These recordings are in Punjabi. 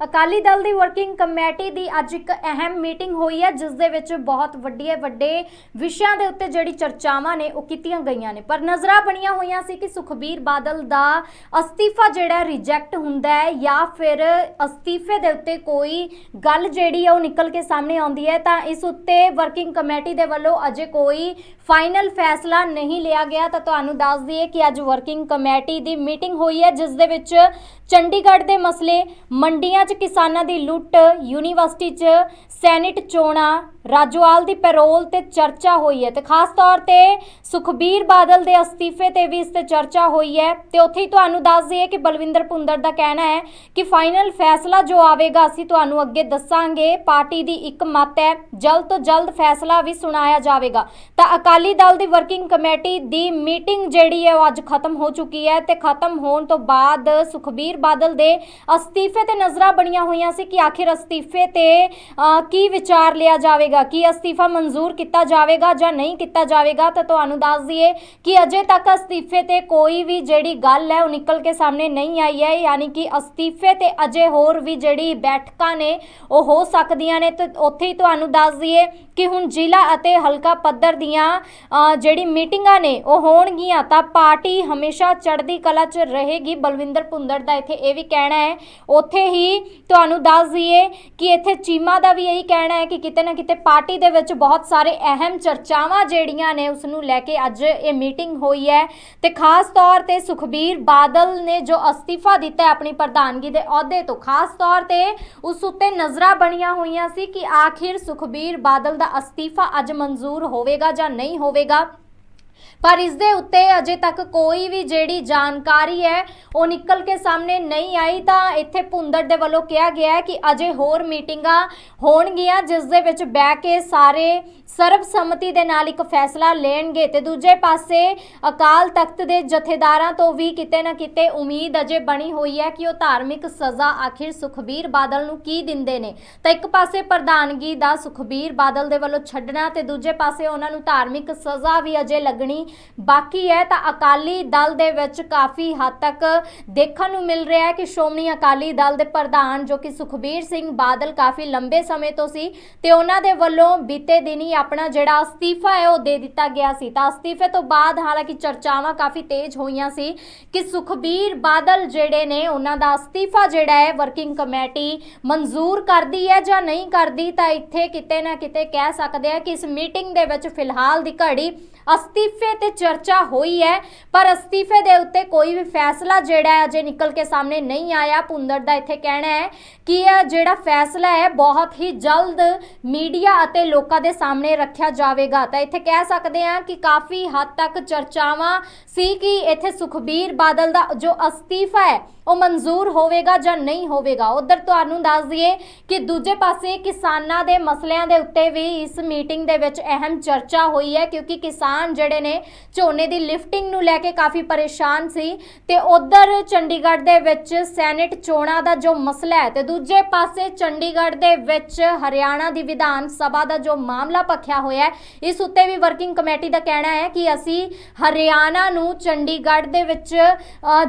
ਅਕਾਲੀ ਦਲ ਦੀ ਵਰਕਿੰਗ ਕਮੇਟੀ ਦੀ ਅੱਜ ਇੱਕ ਅਹਿਮ ਮੀਟਿੰਗ ਹੋਈ ਹੈ, ਜਿਸ ਦੇ ਵਿੱਚ ਬਹੁਤ ਵੱਡੇ ਵੱਡੇ ਵਿਸ਼ਿਆਂ ਦੇ ਉੱਤੇ ਜਿਹੜੀ ਚਰਚਾਵਾਂ ਨੇ, ਉਹ ਕੀਤੀਆਂ ਗਈਆਂ ਨੇ। ਪਰ ਨਜ਼ਰਾਂ ਬਣੀਆਂ ਹੋਈਆਂ ਸੀ ਕਿ ਸੁਖਬੀਰ ਬਾਦਲ ਦਾ ਅਸਤੀਫਾ ਜਿਹੜਾ ਰਿਜੈਕਟ ਹੁੰਦਾ ਹੈ ਜਾਂ ਫਿਰ ਅਸਤੀਫੇ ਦੇ ਉੱਤੇ ਕੋਈ ਗੱਲ ਜਿਹੜੀ ਹੈ ਉਹ ਨਿਕਲ ਕੇ ਸਾਹਮਣੇ ਆਉਂਦੀ ਹੈ, ਤਾਂ ਇਸ ਉੱਤੇ ਵਰਕਿੰਗ ਕਮੇਟੀ ਦੇ ਵੱਲੋਂ ਅਜੇ ਕੋਈ ਫਾਈਨਲ ਫੈਸਲਾ ਨਹੀਂ ਲਿਆ ਗਿਆ। ਤਾਂ ਤੁਹਾਨੂੰ ਦੱਸ ਦਈਏ ਕਿ ਅੱਜ ਵਰਕਿੰਗ ਕਮੇਟੀ ਦੀ ਮੀਟਿੰਗ ਹੋਈ ਹੈ, ਜਿਸ ਦੇ ਵਿੱਚ ਚੰਡੀਗੜ੍ਹ ਦੇ ਮਸਲੇ, ਮੰਡੀਆਂ 'ਚ ਕਿਸਾਨਾਂ ਦੀ ਲੁੱਟ, ਯੂਨੀਵਰਸਿਟੀ 'ਚ ਸੈਨੇਟ ਚੋਣਾਂ, ਰਾਜੋਆਲ ਦੀ ਪੈਰੋਲ ਤੇ ਚਰਚਾ ਹੋਈ ਹੈ ਤੇ ਖਾਸ ਤੌਰ ਤੇ ਸੁਖਬੀਰ ਬਾਦਲ ਦੇ ਅਸਤੀਫੇ ਤੇ ਵੀ ਇਸ ਤੇ ਚਰਚਾ ਹੋਈ ਹੈ ਤੇ ਉੱਥੇ ਹੀ ਤੁਹਾਨੂੰ ਦੱਸ ਦਈਏ ਕਿ ਬਲਵਿੰਦਰ ਪੁੰਦਰ ਦਾ ਕਹਿਣਾ ਹੈ ਕਿ ਫਾਈਨਲ ਫੈਸਲਾ ਜੋ ਆਵੇਗਾ ਅਸੀਂ ਤੁਹਾਨੂੰ ਅੱਗੇ ਦੱਸਾਂਗੇ। ਪਾਰਟੀ ਦੀ ਇੱਕ ਮਤ ਹੈ, ਜਲਦ ਤੋਂ ਜਲਦ ਫੈਸਲਾ ਵੀ ਸੁਣਾਇਆ ਜਾਵੇਗਾ। ਤਾਂ ਅਕਾਲੀ ਦਲ ਦੀ ਵਰਕਿੰਗ ਕਮੇਟੀ ਦੀ ਮੀਟਿੰਗ ਜਿਹੜੀ ਹੈ ਉਹ ਅੱਜ ਖਤਮ ਹੋ ਚੁੱਕੀ ਹੈ ਤੇ ਖਤਮ ਹੋਣ ਤੋਂ ਬਾਅਦ ਸੁਖਬੀਰ ਬਾਦਲ ਦੇ ਅਸਤੀਫੇ ਤੇ ਨਜ਼ਰਾਂ ਬਣੀਆਂ ਹੋਈਆਂ ਸੀ ਕਿ ਆਖਿਰ ਅਸਤੀਫੇ ਤੇ ਕੀ ਵਿਚਾਰ ਲਿਆ ਜਾਵੇਗਾ? ਕੀ ਅਸਤੀਫਾ ਮਨਜ਼ੂਰ ਕੀਤਾ ਜਾਵੇਗਾ ਜਾਂ ਨਹੀਂ ਕੀਤਾ ਜਾਵੇਗਾ? ਤਾਂ ਤੁਹਾਨੂੰ ਦੱਸ ਦਈਏ ਕਿ ਅਜੇ ਤੱਕ ਅਸਤੀਫੇ ਤੇ ਕੋਈ ਵੀ ਜਿਹੜੀ ਗੱਲ ਹੈ ਉਹ ਨਿਕਲ ਕੇ ਸਾਹਮਣੇ ਨਹੀਂ ਆਈ ਹੈ। ਯਾਨੀ ਕਿ ਅਸਤੀਫੇ ਤੇ ਅਜੇ ਹੋਰ ਵੀ ਜਿਹੜੀ ਬੈਠਕਾਂ ਨੇ, ਉਹ ਹੋ ਸਕਦੀਆਂ ਨੇ। ਤੇ ਉੱਥੇ ਹੀ ਤੁਹਾਨੂੰ ਦੱਸ ਦਈਏ ਕਿ ਹੁਣ ਜ਼ਿਲ੍ਹਾ ਅਤੇ ਹਲਕਾ ਪੱਧਰ ਦੀਆਂ ਜਿਹੜੀ ਮੀਟਿੰਗਾਂ ਨੇ, ਉਹ ਹੋਣਗੀਆਂ। ਤਾਂ ਪਾਰਟੀ ਹਮੇਸ਼ਾ ਚੜ੍ਹਦੀ ਕਲਾ 'ਚ ਰਹੇਗੀ। ਬਲਵਿੰਦਰ ਭੁੰਦਰ ਦਾ ਇੱਥੇ ਇਹ ਵੀ ਕਹਿਣਾ ਹੈ। ਉੱਥੇ ਹੀ ਤੁਹਾਨੂੰ ਦੱਸ ਦਈਏ ਕਿ ਇੱਥੇ ਚੀਮਾ ਦਾ ਵੀ ਇਹੀ ਕਹਿਣਾ ਹੈ ਕਿ ਕਿਤੇ ਨਾ ਕਿਤੇ ਪਾਰਟੀ ਦੇ ਵਿੱਚ ਬਹੁਤ ਸਾਰੇ ਅਹਿਮ ਚਰਚਾਵਾਂ ਜਿਹੜੀਆਂ ਨੇ ਉਸ ਨੂੰ ਲੈ ਕੇ ਅੱਜ ਇਹ ਮੀਟਿੰਗ ਹੋਈ ਹੈ। ਤੇ ਖਾਸ ਤੌਰ ਤੇ ਸੁਖਬੀਰ ਬਾਦਲ ਨੇ ਜੋ ਅਸਤੀਫਾ ਦਿੱਤਾ ਹੈ ਆਪਣੀ ਪ੍ਰਧਾਨਗੀ ਦੇ ਅਹੁਦੇ ਤੋਂ, ਖਾਸ ਤੌਰ ਤੇ ਉਸ ਉੱਤੇ ਨਜ਼ਰਾਂ ਬਣੀਆਂ ਹੋਈਆਂ ਸੀ ਕਿ ਆਖਿਰ ਸੁਖਬੀਰ ਬਾਦਲ ਦਾ ਅਸਤੀਫਾ ਅੱਜ ਮਨਜ਼ੂਰ ਹੋਵੇਗਾ ਜਾਂ ਨਹੀਂ ਹੋਵੇਗਾ। ਪਰ ਇਸ ਦੇ ਉੱਤੇ ਅਜੇ ਤੱਕ ਕੋਈ ਵੀ ਜਿਹੜੀ ਜਾਣਕਾਰੀ ਹੈ, ਉਹ ਨਿਕਲ ਕੇ ਸਾਹਮਣੇ ਨਹੀਂ ਆਈ। ਤਾਂ ਇੱਥੇ ਭੁੰਦੜ ਦੇ ਵੱਲੋਂ ਕਿਹਾ ਗਿਆ ਹੈ ਕਿ ਅਜੇ ਹੋਰ ਮੀਟਿੰਗਾਂ ਹੋਣਗੀਆਂ, ਜਿਸ ਦੇ ਵਿੱਚ ਬਹਿ ਕੇ ਸਾਰੇ ਸਰਬਸੰਮਤੀ ਦੇ ਨਾਲ ਇੱਕ ਫੈਸਲਾ ਲੈਣਗੇ। ਤੇ ਦੂਜੇ ਪਾਸੇ ਅਕਾਲ ਤਖਤ ਦੇ ਜਥੇਦਾਰਾਂ ਤੋਂ ਵੀ ਕਿਤੇ ਨਾ ਕਿਤੇ ਉਮੀਦ ਅਜੇ ਬਣੀ ਹੋਈ ਹੈ ਕਿ ਉਹ ਧਾਰਮਿਕ ਸਜ਼ਾ ਆਖਿਰ ਸੁਖਬੀਰ ਬਾਦਲ ਨੂੰ ਕੀ ਦਿੰਦੇ ਨੇ। ਤਾਂ ਇੱਕ ਪਾਸੇ ਪ੍ਰਧਾਨਗੀ ਦਾ ਸੁਖਬੀਰ ਬਾਦਲ ਦੇ ਵੱਲੋਂ ਛੱਡਣਾ ਤੇ ਦੂਜੇ ਪਾਸੇ ਉਹਨਾਂ ਨੂੰ ਧਾਰਮਿਕ ਸਜ਼ਾ ਵੀ ਅਜੇ ਲੱਗਣੀ ਬਾਕੀ ਹੈ ਤਾਂ ਅਕਾਲੀ ਦਲ ਦੇ ਵਿੱਚ ਕਾਫੀ ਹੱਦ ਤੱਕ ਦੇਖਣ ਨੂੰ ਮਿਲ ਰਿਹਾ ਹੈ ਕਿ ਸ਼੍ਰੋਮਣੀ ਅਕਾਲੀ ਦਲ ਦੇ ਪ੍ਰਧਾਨ ਜੋ ਕਿ ਸੁਖਬੀਰ ਸਿੰਘ ਬਾਦਲ ਕਾਫੀ ਲੰਬੇ ਸਮੇਂ ਤੋਂ ਸੀ ਤੇ ਉਹਨਾਂ ਦੇ ਵੱਲੋਂ ਬੀਤੇ ਦਿਨੀ ਆਪਣਾ ਜਿਹੜਾ ਅਸਤੀਫਾ ਹੈ ਉਹ ਦੇ ਦਿੱਤਾ ਗਿਆ ਸੀ। ਤਾਂ ਅਸਤੀਫੇ ਤੋਂ ਬਾਅਦ ਹਾਲਾਂਕਿ ਚਰਚਾਵਾਂ ਕਾਫੀ ਤੇਜ਼ ਹੋਈਆਂ ਸੀ ਕਿ ਸੁਖਬੀਰ ਬਾਦਲ ਜਿਹੜੇ ਨੇ ਉਹਨਾਂ ਦਾ ਅਸਤੀਫਾ ਜਿਹੜਾ ਹੈ ਵਰਕਿੰਗ ਕਮੇਟੀ ਮਨਜ਼ੂਰ ਕਰਦੀ ਹੈ ਜਾਂ ਨਹੀਂ ਕਰਦੀ ਤਾਂ ਇੱਥੇ ਕਿਤੇ ਨਾ ਕਿਤੇ ਕਹਿ ਸਕਦੇ ਆ ਕਿ ਇਸ ਮੀਟਿੰਗ ਦੇ ਵਿੱਚ ਫਿਲਹਾਲ ਦੀ ਘੜੀ ਅਸਤੀਫੇ ਤੇ ਚਰਚਾ ਹੋਈ ਹੈ, ਪਰ ਅਸਤੀਫੇ ਦੇ ਉੱਤੇ ਕੋਈ ਵੀ ਫੈਸਲਾ ਜਿਹੜਾ ਹੈ ਅਜੇ ਨਿਕਲ ਕੇ ਸਾਹਮਣੇ ਨਹੀਂ ਆਇਆ। ਪੁੰਦਰ ਦਾ ਇੱਥੇ ਕਹਿਣਾ ਹੈ ਕਿ ਇਹ ਜਿਹੜਾ ਫੈਸਲਾ ਹੈ, ਬਹੁਤ ਹੀ ਜਲਦ ਮੀਡੀਆ ਅਤੇ ਲੋਕਾਂ ਦੇ ਸਾਹਮਣੇ ਰੱਖਿਆ ਜਾਵੇਗਾ। ਤਾਂ ਇੱਥੇ ਕਹਿ ਸਕਦੇ ਹਾਂ ਕਿ ਕਾਫੀ ਹੱਦ ਤੱਕ ਚਰਚਾਵਾਂ ਸੀ ਕਿ ਇੱਥੇ ਸੁਖਬੀਰ ਬਾਦਲ ਦਾ ਜੋ ਅਸਤੀਫਾ ਹੈ ਉਹ ਮਨਜ਼ੂਰ ਹੋਵੇਗਾ ਜਾਂ ਨਹੀਂ ਹੋਵੇਗਾ? ਉਧਰ ਤੁਹਾਨੂੰ ਦੱਸ ਦਈਏ ਕਿ ਦੂਜੇ ਪਾਸੇ ਕਿਸਾਨਾਂ ਦੇ ਮਸਲਿਆਂ ਦੇ ਉੱਤੇ ਵੀ ਇਸ ਮੀਟਿੰਗ ਦੇ ਵਿੱਚ ਅਹਿਮ ਚਰਚਾ ਹੋਈ ਹੈ, ਕਿਉਂਕਿ ਕਿਸਾਨ ਜਿਹੜੇ ਨੇ ਝੋਨੇ ਦੀ ਲਿਫਟਿੰਗ ਨੂੰ ਲੈ ਕੇ ਕਾਫੀ ਪਰੇਸ਼ਾਨ ਸੀ ਤੇ ਉਧਰ ਚੰਡੀਗੜ੍ਹ ਦੇ ਵਿੱਚ ਸੈਨੇਟ ਚੋਣਾਂ ਦਾ ਜੋ ਮਸਲਾ ਹੈ ਤੇ ਦੂਜੇ ਪਾਸੇ ਚੰਡੀਗੜ੍ਹ ਦੇ ਵਿੱਚ ਹਰਿਆਣਾ ਦੀ ਵਿਧਾਨ ਸਭਾ ਦਾ ਜੋ ਮਾਮਲਾ ਪੱਖਿਆ ਹੋਇਆ ਹੈ, ਇਸ ਉੱਤੇ ਵੀ ਵਰਕਿੰਗ ਕਮੇਟੀ ਦਾ ਕਹਿਣਾ ਹੈ ਕਿ ਅਸੀਂ ਹਰਿਆਣਾ ਨੂੰ ਚੰਡੀਗੜ੍ਹ ਦੇ ਵਿੱਚ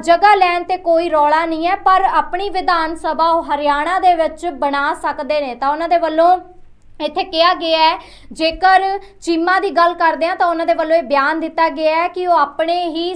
ਜਗ੍ਹਾ ਲੈਣ ਤੇ ਕੋਈ ਰੌਲਾ ਨਹੀਂ ਹੈ, ਪਰ ਆਪਣੀ ਵਿਧਾਨ ਸਭਾ ਉਹ ਹਰਿਆਣਾ ਦੇ ਵਿੱਚ ਬਣਾ ਸਕਦੇ ਨੇ। ਤਾਂ ਉਹਨਾਂ ਦੇ ਵੱਲੋਂ ਇੱਥੇ ਕਿਹਾ ਗਿਆ ਹੈ, ਜੇਕਰ ਚੀਮਾ ਦੀ ਗੱਲ ਕਰਦੇ ਆ ਤਾਂ ਉਹਨਾਂ ਦੇ ਵੱਲੋਂ ਇਹ ਬਿਆਨ ਦਿੱਤਾ ਗਿਆ ਹੈ ਕਿ ਉਹ ਆਪਣੇ ਹੀ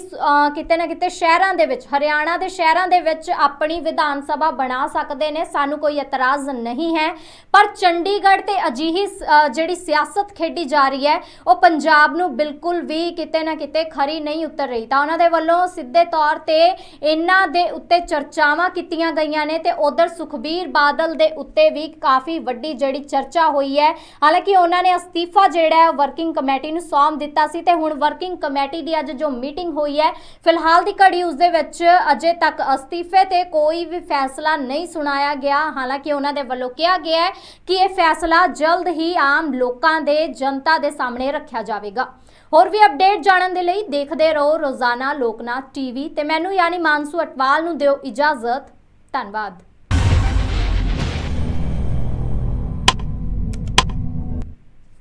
ਕਿਤੇ ਨਾ ਕਿਤੇ ਸ਼ਹਿਰਾਂ ਦੇ ਵਿੱਚ, ਹਰਿਆਣਾ ਦੇ ਸ਼ਹਿਰਾਂ ਦੇ ਵਿੱਚ ਆਪਣੀ ਵਿਧਾਨ ਸਭਾ ਬਣਾ ਸਕਦੇ ਨੇ, ਸਾਨੂੰ ਕੋਈ ਇਤਰਾਜ਼ ਨਹੀਂ ਹੈ। ਪਰ ਚੰਡੀਗੜ੍ਹ ਤੇ ਅਜਿਹੀ ਸ- ਜਿਹੜੀ ਸਿਆਸਤ ਖੇਡੀ ਜਾ ਰਹੀ ਹੈ, ਉਹ ਪੰਜਾਬ ਨੂੰ ਬਿਲਕੁਲ ਵੀ ਕਿਤੇ ਨਾ ਕਿਤੇ ਖਰੀ ਨਹੀਂ ਉਤਰ ਰਹੀ। ਤਾਂ ਉਹਨਾਂ ਦੇ ਵੱਲੋਂ ਸਿੱਧੇ ਤੌਰ ਤੇ ਇਹਨਾਂ ਦੇ ਉੱਤੇ ਚਰਚਾਵਾਂ ਕੀਤੀਆਂ ਗਈਆਂ ਨੇ ਤੇ ਉਧਰ ਸੁਖਬੀਰ ਬਾਦਲ ਦੇ ਉੱਤੇ ਵੀ ਕਾਫੀ ਵੱਡੀ ਜਿਹੜੀ ਚਰਚਾ ਹੋਈ ਹੈ। ਹਾਲਾਂਕਿ ਉਹਨਾਂ ਨੇ ਅਸਤੀਫਾ ਜਿਹੜਾ ਹੈ ਵਰਕਿੰਗ ਕਮੇਟੀ ਨੂੰ ਸੌਂਪ ਦਿੱਤਾ ਸੀ ਤੇ ਹੁਣ ਵਰਕਿੰਗ ਕਮੇਟੀ ਦੀ ਅੱਜ ਜੋ ਮੀਟਿੰਗ ਹੋਈ ਹੈ, ਫਿਲਹਾਲ ਦੀ ਘੜੀ ਉਸ ਦੇ ਵਿੱਚ ਅਜੇ ਤੱਕ ਅਸਤੀਫੇ ਤੇ ਕੋਈ ਵੀ ਫੈਸਲਾ ਨਹੀਂ ਸੁਣਾਇਆ ਗਿਆ। ਹਾਲਾਂਕਿ ਉਹਨਾਂ ਦੇ ਵੱਲੋਂ ਕਿਹਾ ਗਿਆ ਹੈ ਕਿ ਇਹ ਫੈਸਲਾ ਜਲਦ ਹੀ ਆਮ ਲੋਕਾਂ ਦੇ, ਜਨਤਾ ਦੇ ਸਾਹਮਣੇ ਰੱਖਿਆ ਜਾਵੇਗਾ। ਹੋਰ ਵੀ ਅਪਡੇਟ ਜਾਣਨ ਦੇ ਲਈ ਦੇਖਦੇ ਰਹੋ ਰੋਜ਼ਾਨਾ ਲੋਕਨਾਥ ਟੀਵੀ ਤੇ ਮੈਨੂੰ ਯਾਨੀ ਮਾਨਸੂ ਅਟਵਾਲ ਨੂੰ ਦਿਓ ਇਜਾਜ਼ਤ। ਧੰਨਵਾਦ।